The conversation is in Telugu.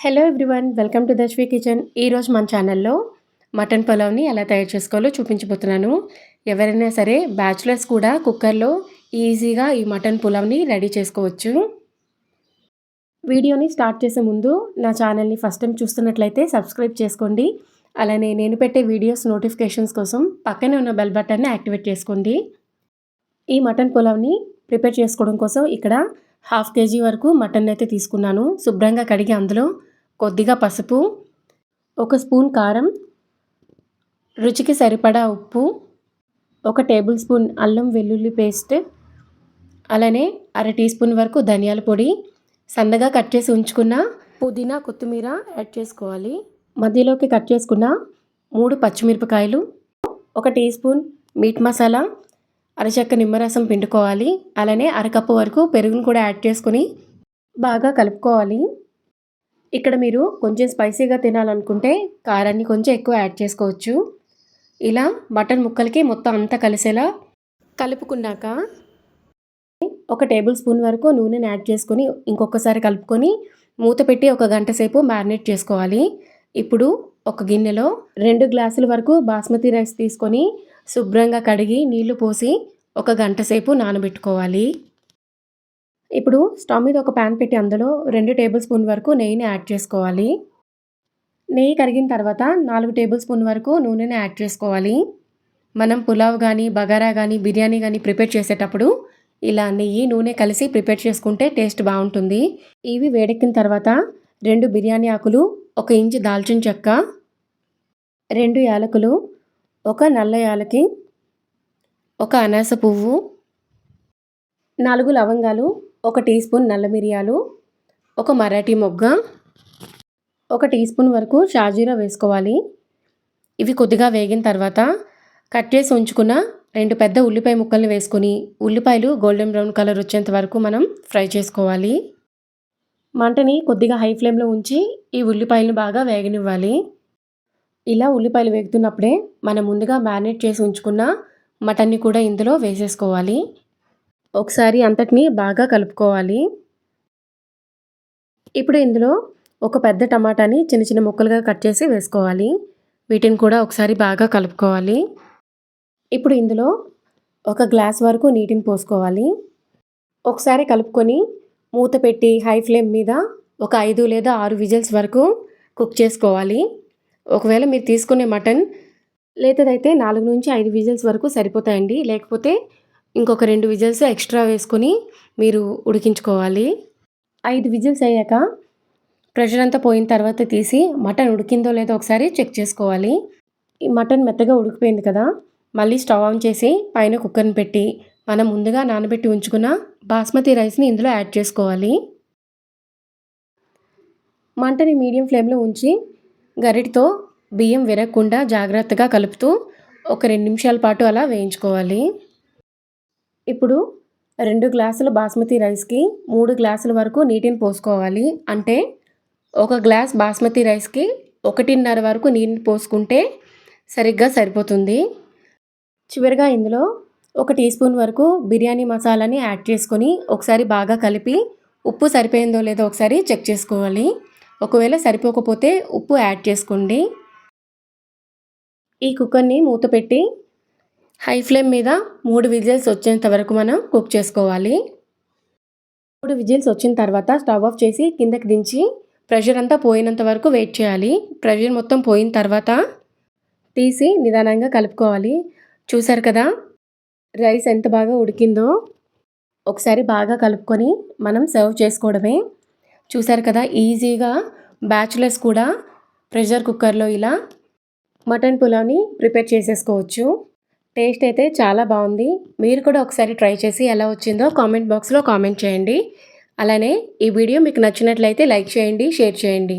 Hello everyone welcome to Dashvi kitchen ఈరోజు మన ఛానల్లో మటన్ పులావ్ని ఎలా తయారు చేసుకోవాలో చూపించబోతున్నాను. ఎవరైనా సరే బ్యాచులర్స్ కూడా కుక్కర్లో ఈజీగా ఈ మటన్ పులావ్ని రెడీ చేసుకోవచ్చు. వీడియోని స్టార్ట్ చేసే ముందు నా ఛానల్ని ఫస్ట్ టైం చూస్తున్నట్లయితే సబ్స్క్రైబ్ చేసుకోండి. అలానే నేను పెట్టే వీడియోస్ నోటిఫికేషన్స్ కోసం పక్కనే ఉన్న బెల్ బటన్ని యాక్టివేట్ చేసుకోండి. ఈ మటన్ పులావ్ని ప్రిపేర్ చేసుకోవడం కోసం ఇక్కడ హాఫ్ కేజీ వరకు మటన్ అయితే తీసుకున్నాను. శుభ్రంగా కడిగి అందులో కొద్దిగా పసుపు ఒక స్పూన్ కారం రుచికి సరిపడా ఉప్పు ఒక టేబుల్ స్పూన్ అల్లం వెల్లుల్లి పేస్ట్ అలానే అర టీ స్పూన్ వరకు ధనియాల పొడి సన్నగా కట్ చేసి ఉంచుకున్న పుదీనా కొత్తిమీర యాడ్ చేసుకోవాలి. మధ్యలోకి కట్ చేసుకున్న మూడు పచ్చిమిరపకాయలు ఒక టీ స్పూన్ మీట్ మసాలా అరచక్క నిమ్మరసం పిండుకోవాలి. అలానే అరకప్పు వరకు పెరుగును కూడా యాడ్ చేసుకొని బాగా కలుపుకోవాలి. ఇక్కడ మీరు కొంచెం స్పైసీగా తినాలనుకుంటే కారాన్ని కొంచెం ఎక్కువ యాడ్ చేసుకోవచ్చు. ఇలా మటన్ ముక్కలకి మొత్తం అంతా కలిసేలా కలుపుకున్నాక ఒక టేబుల్ స్పూన్ వరకు నూనెని యాడ్ చేసుకొని ఇంకొకసారి కలుపుకొని మూత పెట్టి ఒక గంట సేపు మ్యారినేట్ చేసుకోవాలి. ఇప్పుడు ఒక గిన్నెలో రెండు గ్లాసుల వరకు బాస్మతి రైస్ తీసుకొని శుభ్రంగా కడిగి నీళ్ళు పోసి ఒక గంట సేపు నానబెట్టుకోవాలి. ఇప్పుడు స్టవ్ మీద ఒక ప్యాన్ పెట్టి అందులో రెండు టేబుల్ స్పూన్ వరకు నెయ్యిని యాడ్ చేసుకోవాలి. నెయ్యి కరిగిన తర్వాత నాలుగు టేబుల్ స్పూన్ వరకు నూనెని యాడ్ చేసుకోవాలి. మనం పులావ్ కానీ బగారా కానీ బిర్యానీ కానీ ప్రిపేర్ చేసేటప్పుడు ఇలా నెయ్యి నూనె కలిసి ప్రిపేర్ చేసుకుంటే టేస్ట్ బాగుంటుంది. ఇవి వేడెక్కిన తర్వాత రెండు బిర్యానీ ఆకులు ఒక ఇంచు దాల్చిన చెక్క రెండు యాలకులు ఒక నల్ల యాలకి ఒక అనాస పువ్వు నాలుగు లవంగాలు ఒక టీ స్పూన్ నల్ల మిరియాలు ఒక మరాఠీ మొగ్గ ఒక టీ స్పూన్ వరకు షాజీరా వేసుకోవాలి. ఇవి కొద్దిగా వేగిన తర్వాత కట్ చేసి ఉంచుకున్న రెండు పెద్ద ఉల్లిపాయ ముక్కల్ని వేసుకొని ఉల్లిపాయలు గోల్డెన్ బ్రౌన్ కలర్ వచ్చేంత వరకు మనం ఫ్రై చేసుకోవాలి. మంటని కొద్దిగా హై ఫ్లేమ్లో ఉంచి ఈ ఉల్లిపాయలను బాగా వేగనివ్వాలి. ఇలా ఉల్లిపాయలు వేగుతున్నప్పుడే మనం ముందుగా మ్యారినేట్ చేసి ఉంచుకున్న మటన్ని కూడా ఇందులో వేసేసుకోవాలి. ఒకసారి అంతటిని బాగా కలుపుకోవాలి. ఇప్పుడు ఇందులో ఒక పెద్ద టమాటాని చిన్న చిన్న ముక్కలుగా కట్ చేసి వేసుకోవాలి. వీటిని కూడా ఒకసారి బాగా కలుపుకోవాలి. ఇప్పుడు ఇందులో ఒక గ్లాస్ వరకు నీటిని పోసుకోవాలి. ఒకసారి కలుపుకొని మూత పెట్టి హై ఫ్లేమ్ మీద ఒక ఐదు లేదా ఆరు విజిల్స్ వరకు కుక్ చేసుకోవాలి. ఒకవేళ మీరు తీసుకునే మటన్ లేతదైతే నాలుగు నుంచి ఐదు విజిల్స్ వరకు సరిపోతాయండి. లేకపోతే ఇంకొక రెండు విజిల్స్ ఎక్స్ట్రా వేసుకొని మీరు ఉడికించుకోవాలి. ఐదు విజిల్స్ అయ్యాక ప్రెషర్ అంతా పోయిన తర్వాత తీసి మటన్ ఉడికిందో లేదో ఒకసారి చెక్ చేసుకోవాలి. ఈ మటన్ మెత్తగా ఉడికిపోయింది కదా మళ్ళీ స్టవ్ ఆన్ చేసి పైన కుక్కర్ని పెట్టి మనం ముందుగా నానబెట్టి ఉంచుకున్న బాస్మతి రైస్ని ఇందులో యాడ్ చేసుకోవాలి. మంటని మీడియం ఫ్లేమ్లో ఉంచి గరిటితో బియ్యం విరగకుండా జాగ్రత్తగా కలుపుతూ ఒక రెండు నిమిషాల పాటు అలా వేయించుకోవాలి. ఇప్పుడు రెండు గ్లాసుల బాస్మతి రైస్కి మూడు గ్లాసుల వరకు నీటిని పోసుకోవాలి. అంటే ఒక గ్లాస్ బాస్మతి రైస్కి ఒకటిన్నర వరకు నీటిని పోసుకుంటే సరిగ్గా సరిపోతుంది. చివరిగా ఇందులో ఒక టీ స్పూన్ వరకు బిర్యానీ మసాలాని యాడ్ చేసుకొని ఒకసారి బాగా కలిపి ఉప్పు సరిపోయిందో లేదో ఒకసారి చెక్ చేసుకోవాలి. ఒకవేళ సరిపోకపోతే ఉప్పు యాడ్ చేసుకోండి. ఈ కుక్కర్ని మూత పెట్టి హై ఫ్లేమ్ మీద మూడు విజిల్స్ వచ్చేంత వరకు మనం కుక్ చేసుకోవాలి. మూడు విజిల్స్ వచ్చిన తర్వాత స్టవ్ ఆఫ్ చేసి కిందకి దించి ప్రెషర్ అంతా పోయినంత వరకు వెయిట్ చేయాలి. ప్రెషర్ మొత్తం పోయిన తర్వాత తీసి నిదానంగా కలుపుకోవాలి. చూసారు కదా? రైస్ ఎంత బాగా ఉడికిందో ఒకసారి బాగా కలుపుకొని మనం సర్వ్ చేసుకోవడమే. చూసారు కదా? ఈజీగా బ్యాచులర్స్ కూడా ప్రెషర్ కుక్కర్లో ఇలా మటన్ పులావ్ని ప్రిపేర్ చేసేసుకోవచ్చు. టేస్ట్ అయితే చాలా బాగుంది. మీరు కూడా ఒకసారి ట్రై చేసి ఎలా వచ్చిందో కామెంట్ బాక్స్లో కామెంట్ చేయండి. అలానే ఈ వీడియో మీకు నచ్చినట్లయితే లైక్ చేయండి షేర్ చేయండి.